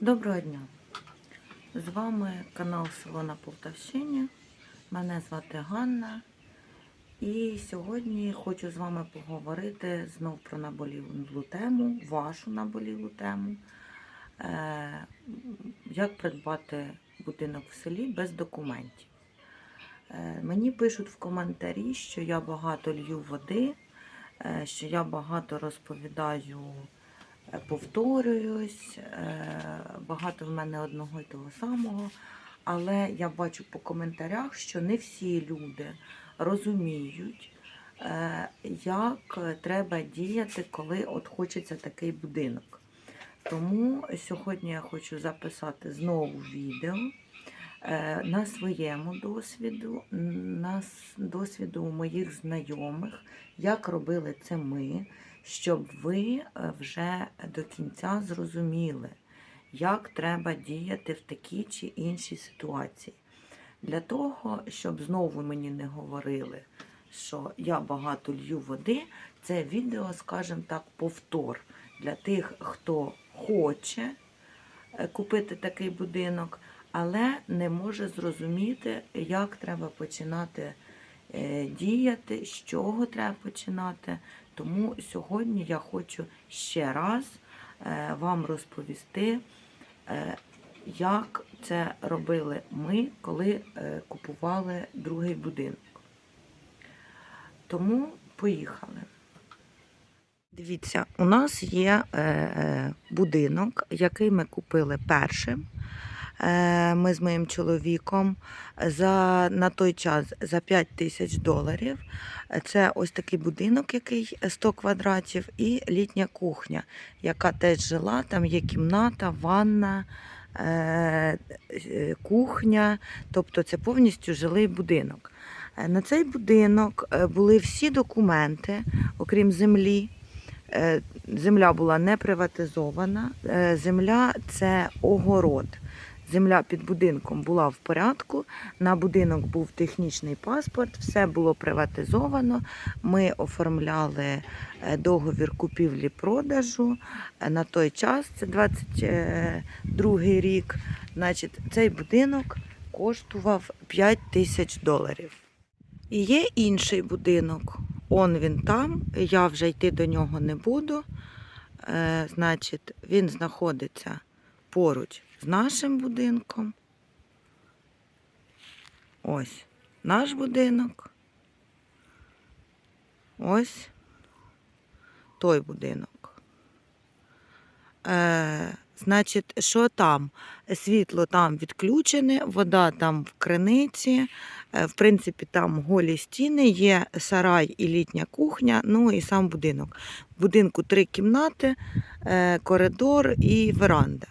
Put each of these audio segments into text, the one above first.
Доброго дня! З вами канал Село на Полтавщині. Мене звати Ганна. І сьогодні хочу з вами поговорити знов про наболілу тему, вашу наболілу тему. Е, Як придбати будинок в селі без документів. Е, Мені пишуть в коментарі, що я багато лью води, е, що я багато розповідаю повторююсь, е, багато в мене одного і того самого. Але я бачу по коментарях, що не всі люди розуміють, е, як треба діяти, коли от хочеться такий будинок. Тому сьогодні я хочу записати знову відео е, на своєму досвіду, на досвіду моїх знайомих, як робили це ми, щоб ви е, вже до кінця зрозуміли, як треба діяти в такій чи іншій ситуації. Для того, щоб знову мені не говорили, що я багато лью води, це відео, скажімо так, повтор для тих, хто хоче е, купити такий будинок, але не може зрозуміти, як треба починати е, діяти, з чого треба починати. Тому сьогодні я хочу ще раз е, вам розповісти, е, як це робили ми, коли е, купували другий будинок. Тому поїхали. Дивіться, у нас є будинок, який ми купили першим. Е, ми з моїм чоловіком за, на той час за 5 тисяч доларів. Це ось такий будинок, який 100 квадратів, і літня кухня, яка теж жила. Там є кімната, ванна, е, кухня. Тобто це повністю жилий будинок. Е, На цей будинок були всі документи, окрім землі. Земля була не приватизована. Земля це огород. Земля під будинком була в порядку. На будинок був технічний паспорт, все було приватизовано. Ми оформляли е, договір купівлі-продажу. Е, На той час, це 22 рік, значить, цей будинок коштував 5 тисяч доларів. І є інший будинок. Он він там. Я вже йти до нього не буду. Е, значить, він знаходиться поруч з нашим будинком. Ось наш будинок. Ось той будинок. Е, значить, що там? Світло там відключене, вода там в криниці. Е, В принципі, там голі стіни, є сарай і літня кухня, ну і сам будинок. В будинку три кімнати, е, коридор і веранда.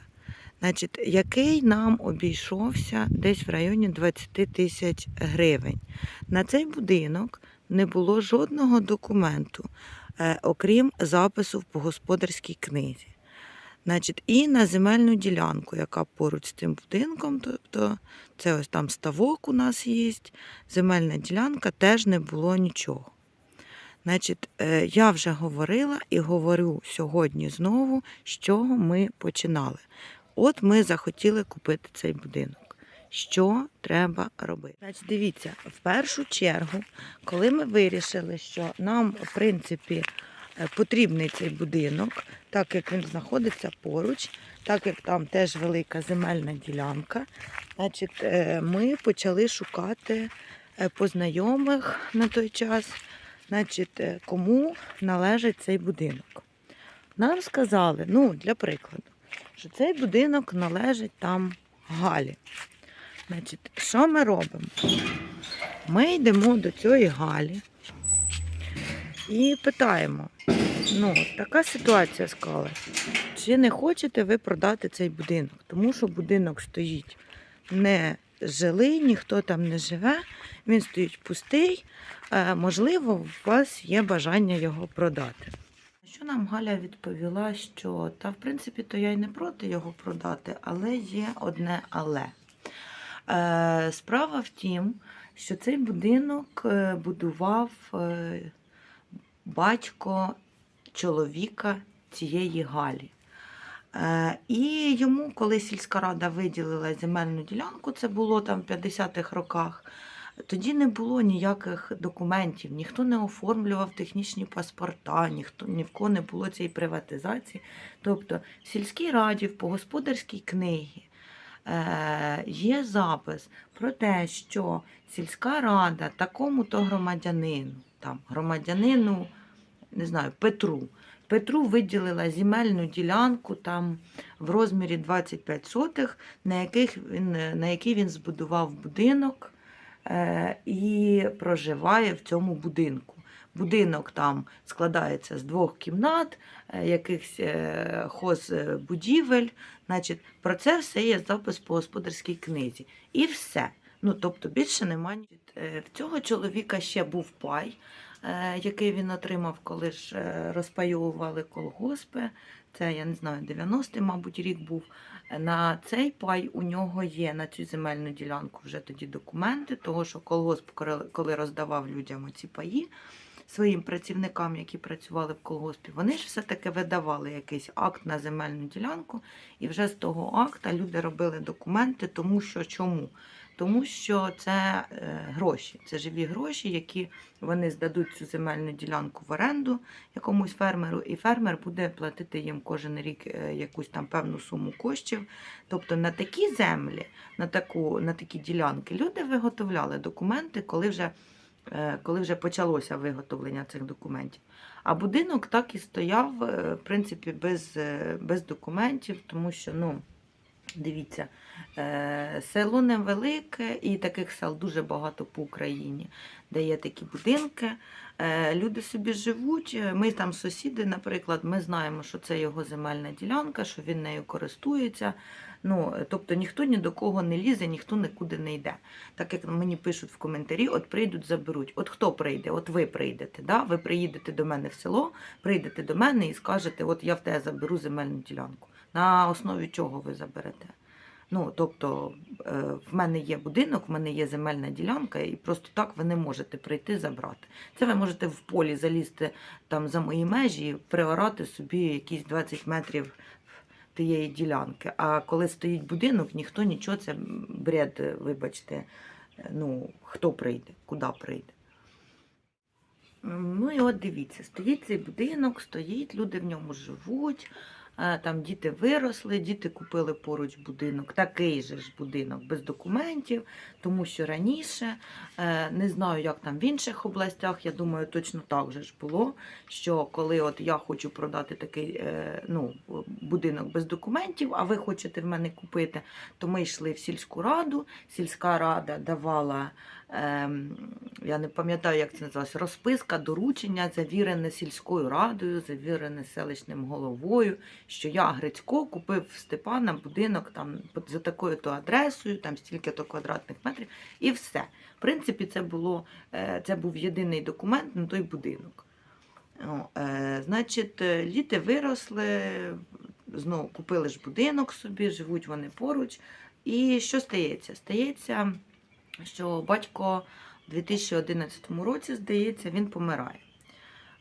Значить, який нам обійшовся десь в районі 20 тисяч гривень. На цей будинок не було жодного документу, е, окрім запису в господарській книзі. Значить, і на земельну ділянку, яка поруч з цим будинком, тобто це ось там ставок у нас є, земельна ділянка, теж не було нічого. Значить, е, я вже говорила і говорю сьогодні знову, з чого ми починали. От ми захотіли купити цей будинок. Що треба робити? Значить, дивіться, в першу чергу, коли ми вирішили, що нам, в принципі, е, потрібний цей будинок, так як він знаходиться поруч, так як там теж велика земельна ділянка, значить, е, ми почали шукати е, по знайомих на той час, значить, кому належить цей будинок. Нам сказали, ну, для прикладу, що цей будинок належить там Галі. Значить, що ми робимо? Ми йдемо до цієї Галі і питаємо: ну, така ситуація склалася. Чи не хочете ви продати цей будинок? Тому що будинок стоїть не жилий, ніхто там не живе, він стоїть пустий. Е, Можливо, у вас є бажання його продати. Нам Галя відповіла, що та в принципі то я й не проти його продати, але є одне але. Е, справа в тім, що цей будинок е, будував е, батько чоловіка цієї Галі. Е, І йому, коли сільська рада виділила земельну ділянку, це було там в 50-х роках, тоді не було ніяких документів, ніхто не оформлював технічні паспорта, ніхто ні в кого не було цієї приватизації. Тобто в сільській раді, в господарській книгі е, є запис про те, що сільська рада такому-то громадянину, там, громадянину, не знаю, Петру. Петру виділила земельну ділянку там в розмірі 25 сотих, на, яких він, на який він збудував будинок і проживає в цьому будинку. Будинок там складається з двох кімнат, е, якихось е, хозбудівель. Значить, про це все є запис по господарській книзі. І все. Ну, тобто більше немає. Е, В цього чоловіка ще був пай, е, який він отримав, коли ж е, розпайовували колгоспи. Це, я не знаю, 90-й, мабуть, рік був. На цей пай у нього є на цю земельну ділянку вже тоді документи, того що колгосп, коли- роздавав людям ці паї своїм працівникам, які працювали в колгоспі, вони ж все-таки видавали якийсь акт на земельну ділянку, і вже з того акта люди робили документи, тому що чому? Тому що це е, гроші, це живі гроші, які вони здадуть цю земельну ділянку в оренду якомусь фермеру, і фермер буде платити їм кожен рік е, якусь там певну суму коштів. Тобто на такі землі, на, таку, на такі ділянки люди виготовляли документи, коли вже, е, коли вже почалося виготовлення цих документів. А будинок так і стояв, в принципі, без, без документів, тому що, ну, дивіться, е, село невелике, і таких сел дуже багато по Україні, де є такі будинки. Е, Люди собі живуть. е, Ми там сусіди, наприклад, ми знаємо, що це його земельна ділянка, що він нею користується. Ну, тобто ніхто ні до кого не лізе, ніхто нікуди не йде. Так як мені пишуть в коментарі, от прийдуть, заберуть. От хто прийде? От ви прийдете. Да? Ви приїдете до мене в село, прийдете до мене і скажете, от я в тебе заберу земельну ділянку. На основі чого ви заберете? Ну, тобто, е, в мене є будинок, в мене є земельна ділянка, і просто так ви не можете прийти забрати. Це ви можете в полі залізти там за мої межі, і приорати собі якісь 20 метрів тієї ділянки. А коли стоїть будинок, ніхто нічого, це бред, вибачте, ну, хто прийде, куди прийде. Ну і от дивіться, стоїть цей будинок, стоїть, люди в ньому живуть. Там діти виросли, діти купили поруч будинок, такий же ж будинок без документів, тому що раніше, е, не знаю, як там в інших областях, я думаю, точно так же ж було, що коли от я хочу продати такий е, ну, будинок без документів, а ви хочете в мене купити, то ми йшли в сільську раду, сільська рада давала, я не пам'ятаю, як це називалося, розписка, доручення, завірене сільською радою, завірене селищним головою, що я Грицько купив Степана будинок там за такою-то адресою, там стільки-то квадратних метрів, і все. В принципі, це було е, це був єдиний документ на той будинок. Е, значить, е, діти виросли, знову купили ж будинок собі, живуть вони поруч. І що стається? Стається, що батько у 2011 році, здається, він помирає.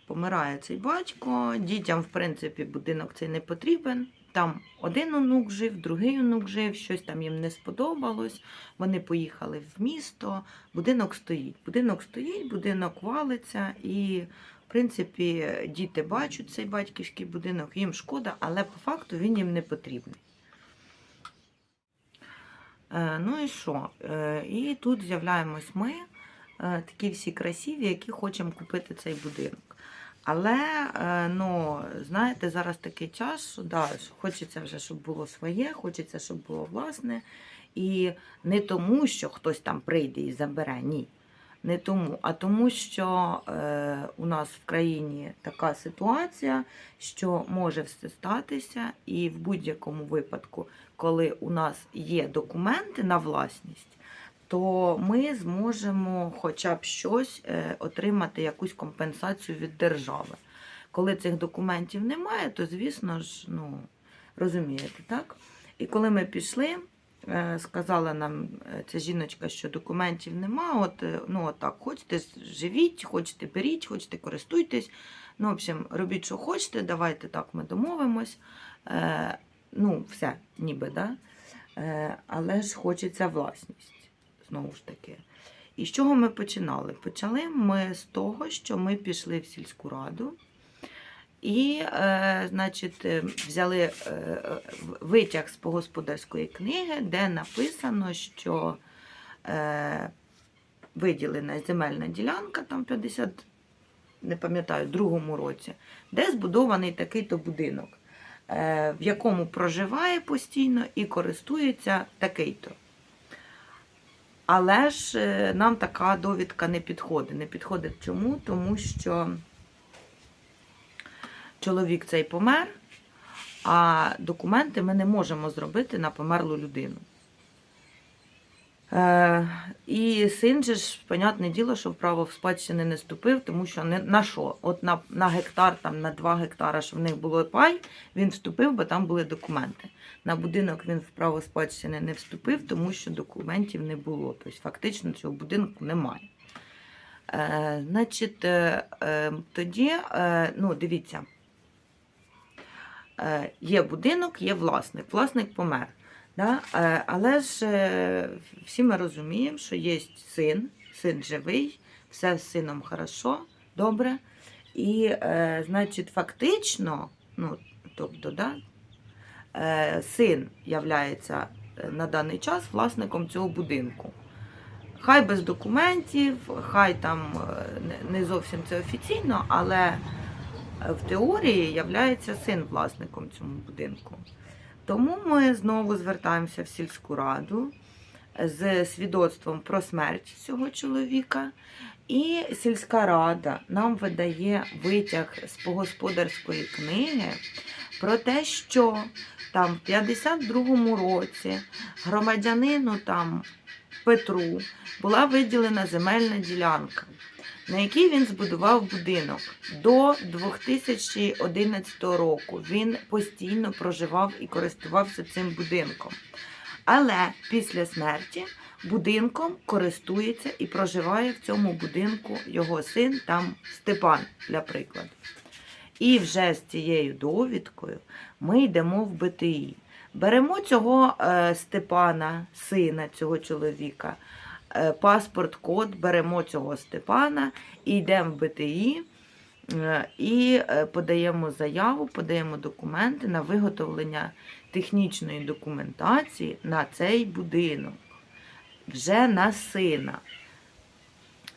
Помирає цей батько, дітям, в принципі, будинок цей не потрібен. Там один онук жив, другий онук жив, щось там їм не сподобалось. Вони поїхали в місто, будинок стоїть. Будинок стоїть, будинок валиться, і, в принципі, діти бачать цей батьківський будинок, їм шкода, але по факту він їм не потрібний. Е, Ну і що? Е, І тут з'являємось ми, е, такі всі красиві, які хочемо купити цей будинок. Але, ну, знаєте, зараз такий час, що, да, хочеться вже, щоб було своє, хочеться, щоб було власне. І не тому, що хтось там прийде і забере, ні. Не тому, а тому, що е, у нас в країні така ситуація, що може все статися, і в будь-якому випадку, коли у нас є документи на власність, то ми зможемо хоча б щось е, отримати, якусь компенсацію від держави. Коли цих документів немає, то звісно ж, ну розумієте, так? І коли ми пішли, е, сказала нам е, ця жіночка, що документів нема, от, ну отак, хочете живіть, хочете беріть, хочете користуйтесь. Ну, в общем, робіть, що хочете, давайте так ми домовимось. Ну, все, ніби, да? Е, але ж хочеться власність, знову ж таки. І з чого ми починали? Почали ми з того, що ми пішли в сільську раду і, е, значить, е, взяли е, витяг з господарської книги, де написано, що е, виділена земельна ділянка, там 50, не пам'ятаю, в другому році, де збудований такий-то будинок, в якому проживає постійно і користується такий-то. Але ж е, нам така довідка не підходить. Не підходить чому? Тому що чоловік цей помер, а документи ми не можемо зробити на померлу людину. Е, і син же ж, понятне діло, що в право в спадщини не вступив, тому що не, на що? От на, на гектар, там, на 2 гектара, що в них було пай, він вступив, бо там були документи. На будинок він в спадщини не вступив, тому що документів не було. Тобто фактично цього будинку немає. Е, значить, е, е, тоді, е, ну, дивіться, е, є будинок, є власник. Власник помер. Да? Е, але ж е, всі ми розуміємо, що є син, син живий, все з сином хорошо, добре. І, е, значить, фактично, ну, тобто, да, син являється на даний час власником цього будинку. Хай без документів, хай там не- зовсім це офіційно, але в теорії являється син власником цього будинку. Тому ми знову звертаємося в сільську раду з свідоцтвом про смерть цього чоловіка. І сільська рада нам видає витяг з погосподарської книги про те, що там в 52-му році громадянину там Петру була виділена земельна ділянка, на якій він збудував будинок. До 2011 року він постійно проживав і користувався цим будинком. Але після смерті будинком користується і проживає в цьому будинку його син, там Степан, для прикладу. І вже з цією довідкою ми йдемо в БТІ. Беремо цього е, Степана, сина цього чоловіка, паспорт, код, беремо цього Степана йдемо в БТІ. е, І е, подаємо заяву, подаємо документи на виготовлення технічної документації на цей будинок, вже на сина.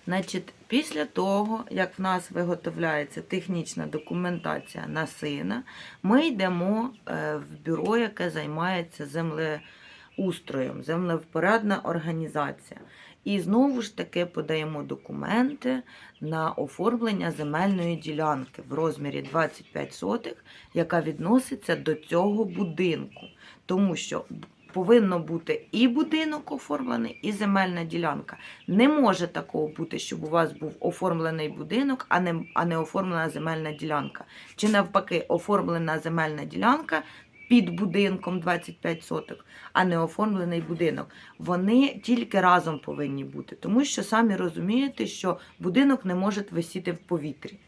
Значить, після того, як в нас виготовляється технічна документація на сина, ми йдемо е, в бюро, яке займається землеустроєм, землевпорядна організація. І знову ж таки подаємо документи на оформлення земельної ділянки в розмірі 25 сотих, яка відноситься до цього будинку. Тому що повинно бути і будинок оформлений, і земельна ділянка. Не може такого бути, щоб у вас був оформлений будинок, а не, а не оформлена земельна ділянка. Чи навпаки, оформлена земельна ділянка під будинком 25 соток, а не оформлений будинок. Вони тільки разом повинні бути, тому що самі розумієте, що будинок не може висіти в повітрі.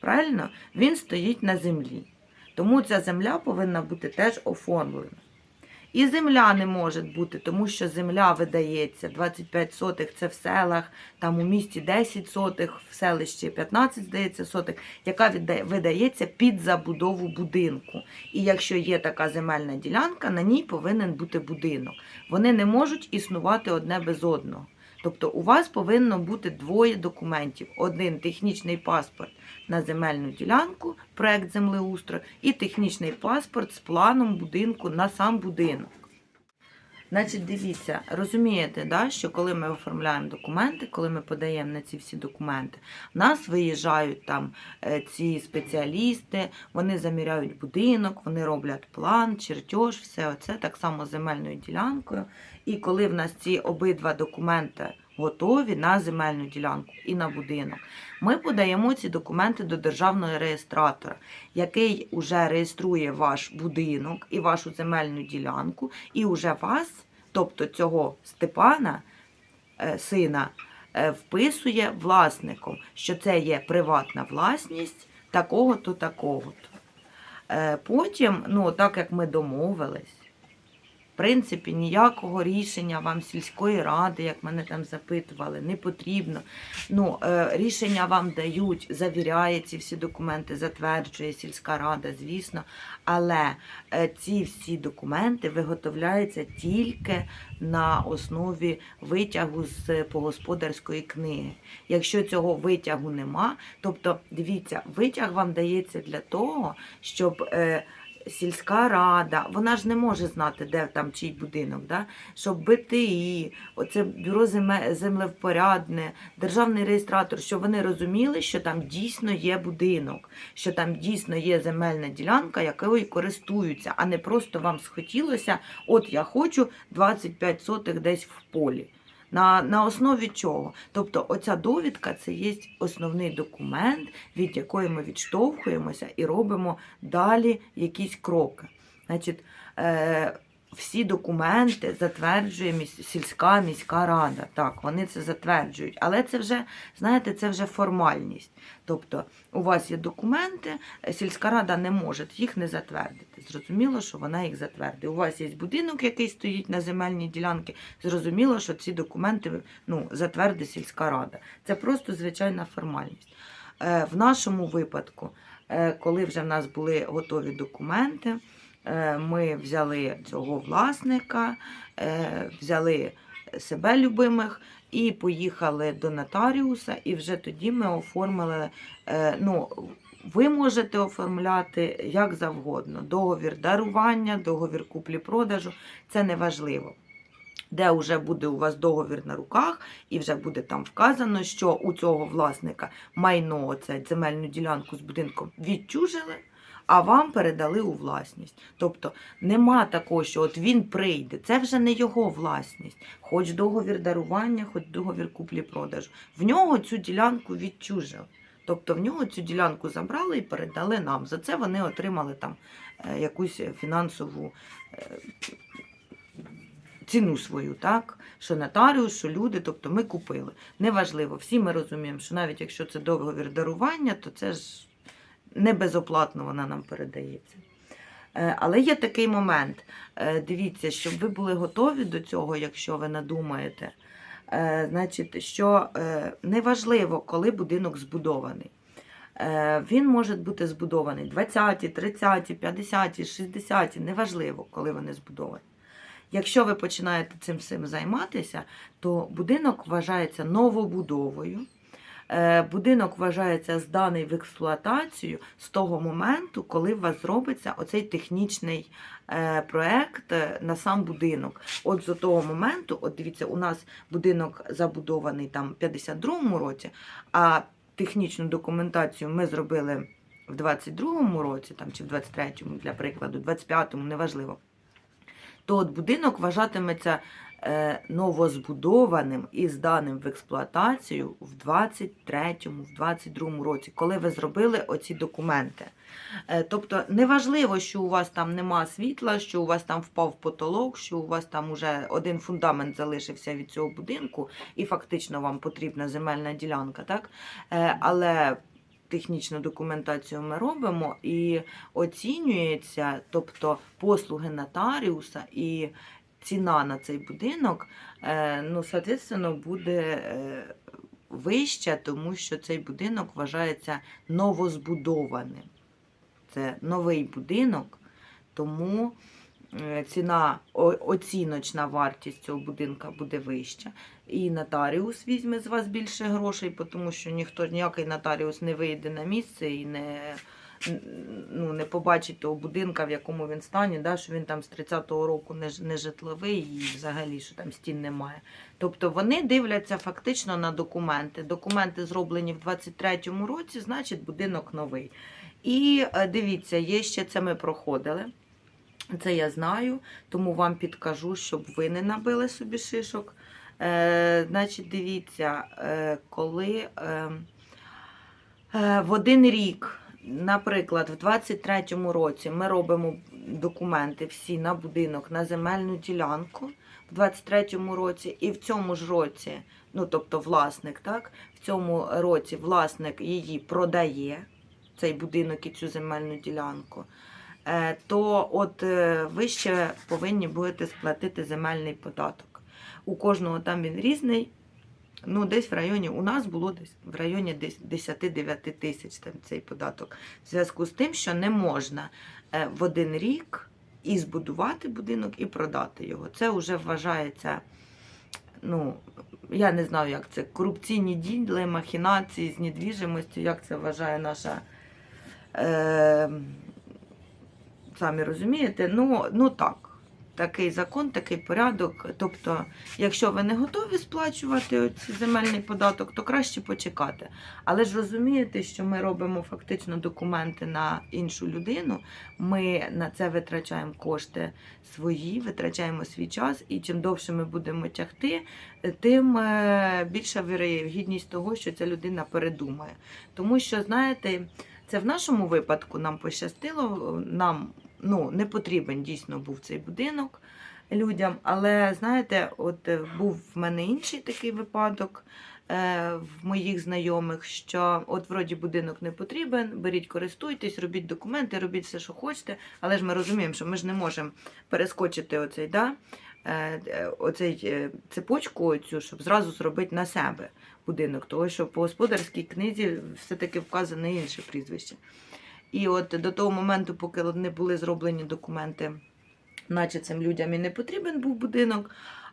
Правильно? Він стоїть на землі. Тому ця земля повинна бути теж оформлена. І земля не може бути, тому що земля видається 25 сотих це в селах, там у місті 10 сотих, в селищі 15, здається, сотих, яка видається під забудову будинку. І якщо є така земельна ділянка, на ній повинен бути будинок. Вони не можуть існувати одне без одного. Тобто у вас повинно бути двоє документів: один технічний паспорт на земельну ділянку, проект землеустрою, і технічний паспорт з планом будинку на сам будинок. Значить, дивіться, розумієте, да, що коли ми оформляємо документи, коли ми подаємо на ці всі документи, в нас виїжджають там е, ці спеціалісти, вони заміряють будинок, вони роблять план, чертеж, все це так само земельною ділянкою. І коли в нас ці обидва документи готові на земельну ділянку і на будинок, ми подаємо ці документи до державного реєстратора, який вже реєструє ваш будинок і вашу земельну ділянку, і вже вас, тобто цього Степана, е, сина, е, вписує власником, що це є приватна власність такого-то, такого-то. Е, Потім, ну, так як ми домовились, принципі, ніякого рішення вам сільської ради, як мене там запитували, не потрібно. Ну, е, рішення вам дають, завіряє ці всі документи, затверджує сільська рада, звісно. Але е, ці всі документи виготовляються тільки на основі витягу з погосподарської книги. Якщо цього витягу нема, тобто дивіться, витяг вам дається для того, щоб. Сільська рада, вона ж не може знати, де там чий будинок, да? щоб БТІ, оце бюро землевпорядне, державний реєстратор, щоб вони розуміли, що там дійсно є будинок, що там дійсно є земельна ділянка, якою користуються, а не просто вам схотілося, от я хочу 25 сотих десь в полі. На, на основі чого? Тобто, оця довідка це є основний документ, від якої ми відштовхуємося і робимо далі якісь кроки. Значить, е, всі документи затверджує сільська міська рада. Так, вони це затверджують. Але це вже, знаєте, це вже формальність. Тобто, у вас є документи, сільська рада не може їх не затвердити. Зрозуміло, що вона їх затвердить. У вас є будинок, який стоїть на земельній ділянці. Зрозуміло, що ці документи ну, затвердить сільська рада. Це просто звичайна формальність. Е, В нашому випадку, е, коли вже в нас були готові документи, ми взяли цього власника, е, взяли себе любимих і поїхали до нотаріуса, і вже тоді ми оформили. е, Ну, ви можете оформляти як завгодно. Договір дарування, договір куплі-продажу це не важливо. Де вже буде у вас договір на руках, і вже буде там вказано, що у цього власника майно, це земельну ділянку з будинком відчужили, а вам передали у власність. Тобто нема такого, що от він прийде, це вже не його власність, хоч договір дарування, хоч договір куплі-продажу. В нього цю ділянку відчужили. Тобто в нього цю ділянку забрали і передали нам. За це вони отримали там е, якусь фінансову е, ціну свою, так? Що нотаріус, що люди, тобто ми купили. Неважливо, всі ми розуміємо, що навіть якщо це договір дарування, то це ж не безоплатно вона нам передається. Е, Але є такий момент. Е, Дивіться, щоб ви були готові до цього, якщо ви надумаєте. Е, Значить, що неважливо, коли будинок збудований. Він може бути збудований 20, 30, 50, 60, неважливо, коли вони збудовані. Якщо ви починаєте цим всім займатися, то будинок вважається новобудовою. Е, Будинок вважається зданий в експлуатацію з того моменту, коли у вас зробиться оцей технічний е, проект е, на сам будинок. От з того моменту, от дивіться, у нас будинок забудований там в 52-му році, а технічну документацію ми зробили в 22-му році, там, чи в 23-му, для прикладу, 25-му, неважливо. То от будинок вважатиметься новозбудованим і зданим в експлуатацію в 23-му, в 22-му році, коли ви зробили оці документи. Е, тобто неважливо, що у вас там нема світла, що у вас там впав потолок, що у вас там уже один фундамент залишився від цього будинку, і фактично вам потрібна земельна ділянка, так? Е, але технічну документацію ми робимо і оцінюється, тобто послуги нотаріуса і ціна на цей будинок, е, ну, соответственно, буде е, вища, тому що цей будинок вважається новозбудованим. Це новий будинок, тому е, ціна, оціночна вартість цього будинка буде вища. І нотаріус візьме з вас більше грошей, тому що ніхто ніякий нотаріус не вийде на місце і не, ну, не побачить того будинка, в якому він стані, да, що він там з 30-го року не, не житловий і взагалі, що там стін немає. Тобто вони дивляться фактично на документи. Документи зроблені в 23-му році, значить будинок новий. І е, дивіться, є ще це ми проходили. Це я знаю, тому вам підкажу, щоб ви не набили собі шишок. Е, значить, дивіться, е, коли е, е, в один рік, наприклад, в 23-му році ми робимо документи всі на будинок, на земельну ділянку в 23-му році, і в цьому ж році, ну тобто власник, так, в цьому році власник її продає, цей будинок і цю земельну ділянку. е, то от е, ви ще повинні будете сплатити земельний податок. У кожного там він різний. Ну, десь в районі, у нас було десь в районі 10-9 тисяч там цей податок. В зв'язку з тим, що не можна е, в один рік і збудувати будинок, і продати його. Це вже вважається, ну, я не знаю, як це, корупційні діли, махінації з недвіжимостю, як це вважає наша. Е, самі розумієте, ну, ну так. Такий закон, такий порядок. Тобто, якщо ви не готові сплачувати оці земельний податок, то краще почекати. Але ж розумієте, що ми робимо фактично документи на іншу людину. Ми на це витрачаємо кошти свої, витрачаємо свій час, і чим довше ми будемо тягти, тим е, більша вірогідність того, що ця людина передумає. Тому що, знаєте, це в нашому випадку нам пощастило, нам ну, не потрібен дійсно був цей будинок людям. Але знаєте, от е, був в мене інший такий випадок е, в моїх знайомих, що от вроді будинок не потрібен, беріть, користуйтесь, робіть документи, робіть все, що хочете. Але ж ми розуміємо, що ми ж не можемо перескочити оцей, да, е, е, оцей цепочку, цю, щоб зразу зробити на себе будинок, тому що по господарській книзі все-таки вказане інше прізвище. І от до того моменту, поки не були зроблені документи, наче цим людям і не потрібен був будинок,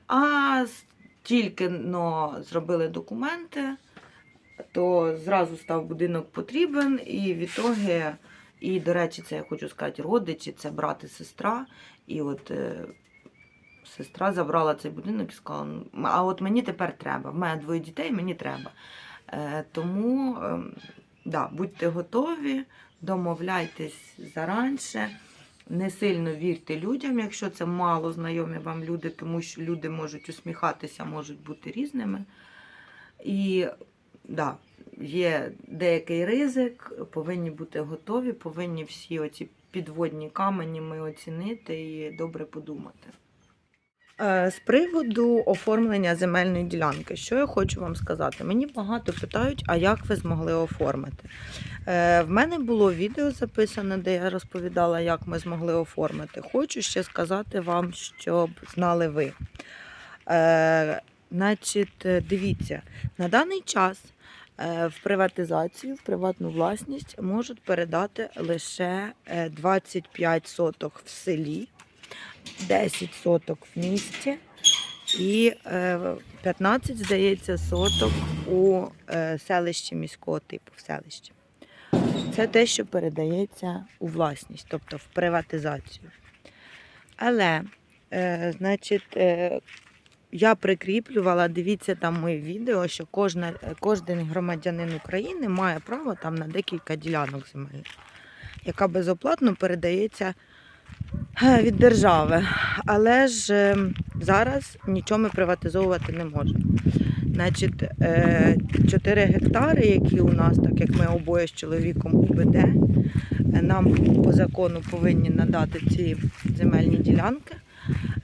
а тільки но зробили документи, то зразу став будинок потрібен, і в ітоги, і, до речі, це я хочу сказати, родичі, це брат і сестра. І от е, сестра забрала цей будинок і сказала: «Ну, а от мені тепер треба. В мене двоє дітей, мені треба. Е, тому е, да, будьте готові, домовляйтесь заранше. Не сильно вірте людям, якщо це мало знайомі вам люди, тому що люди можуть усміхатися, можуть бути різними. І да, є деякий ризик, повинні бути готові, повинні всі оці підводні камені ми оцінити і добре подумати. Е, З приводу оформлення земельної ділянки, що я хочу вам сказати? Мені багато питають, а як ви змогли оформити? Е, В мене було відео записане, де я розповідала, як ми змогли оформити. Хочу ще сказати вам, щоб знали ви. Е, Значить, дивіться, на даний час в приватизацію, в приватну власність можуть передати лише е, 25 соток в селі, 10 соток в місті і е, 15, здається, соток у е, селищі міського типу. В селищі. Це те, що передається у власність, тобто в приватизацію. Але, е, значить, е, я прикріплювала, дивіться там моє відео, що кожна, кожен громадянин України має право там на декілька ділянок земельних, яка безоплатно передається е, від держави. Але ж е, зараз нічого ми приватизовувати не можемо. Значить, е, 4 гектари, які у нас, так як ми обоє з чоловіком УБД, е, нам по закону повинні надати ці земельні ділянки.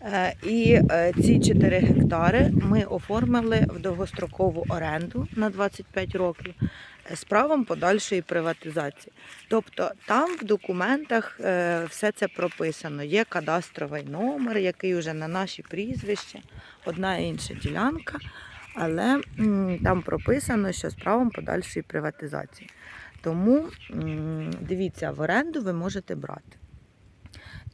Е, І е, ці 4 гектари ми оформили в довгострокову оренду на 25 років е, з правом подальшої приватизації. Тобто там в документах все це прописано. Є кадастровий номер, який вже на наші прізвища, одна і інша ділянка, але там прописано, що з правом подальшої приватизації. Тому дивіться, в оренду ви можете брати.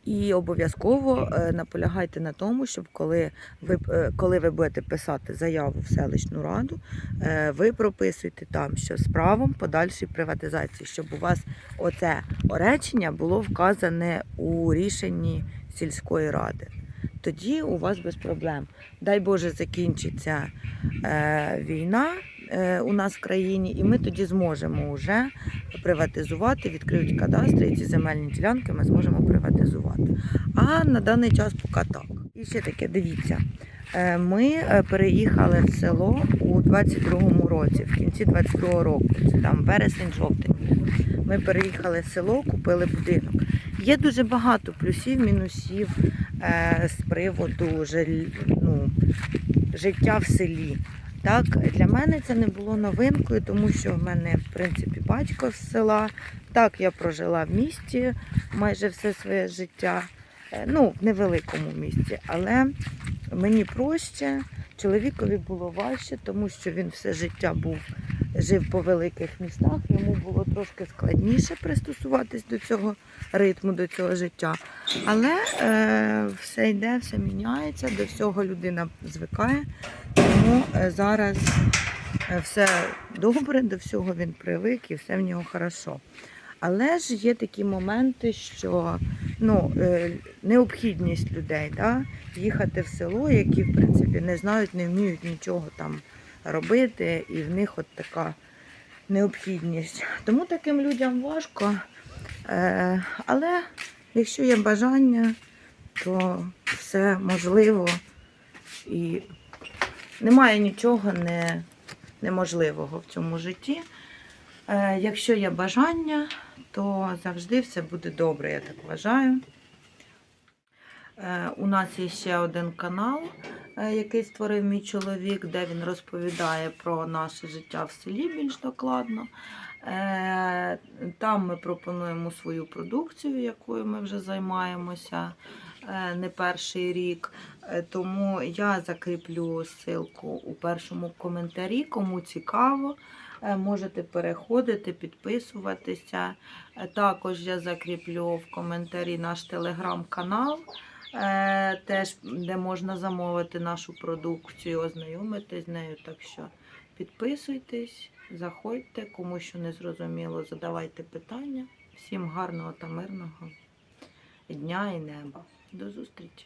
І обов'язково е, наполягайте на тому, щоб коли ви, е, коли ви будете писати заяву в селищну раду, е, ви прописуєте там, що з правом подальшої приватизації, щоб у вас оце речення було вказане у рішенні сільської ради. Тоді у вас без проблем. Дай Боже, закінчиться війна у нас в країні, і ми тоді зможемо вже приватизувати, відкриють кадастри, і ці земельні ділянки ми зможемо приватизувати. А на даний час поки так. І ще таке, дивіться. е, Ми е, переїхали в село у 22-му році, в кінці 22-го року. Це там вересень-жовтень. Ми переїхали в село, купили будинок. Є дуже багато плюсів, мінусів е, з приводу ну, життя в селі. Так, для мене це не було новинкою, тому що в мене, в принципі, батько з села, так я прожила в місті майже все своє життя. Е, Ну, в невеликому місті, але мені проще, чоловікові було важче, тому що він все життя був, жив по великих містах, йому було трошки складніше пристосуватись до цього ритму, до цього життя. Але е, все йде, все міняється, до всього людина звикає. Тому е, зараз е, все добре, до всього він привик і все в нього хорошо. Але ж є такі моменти, що ну, е, необхідність людей да, їхати в село, які в принципі не знають, не вміють нічого там робити, і в них от така необхідність. Тому таким людям важко. Але якщо є бажання, то все можливо і немає нічого не, неможливого в цьому житті. Е, якщо є бажання, то завжди все буде добре, я так вважаю. Е, У нас є ще один канал, е, який створив мій чоловік, де він розповідає про наше життя в селі більш докладно. Е, Там ми пропонуємо свою продукцію, якою ми вже займаємося не перший рік. Е, Тому я закріплю ссылку у першому коментарі. Кому цікаво, е, можете переходити, підписуватися. Е, Також я закріплю в коментарі наш телеграм-канал, е, теж де можна замовити нашу продукцію, ознайомитись з нею. Так що підписуйтесь, заходьте, кому що не зрозуміло, задавайте питання. Всім гарного та мирного дня і неба. До зустрічі!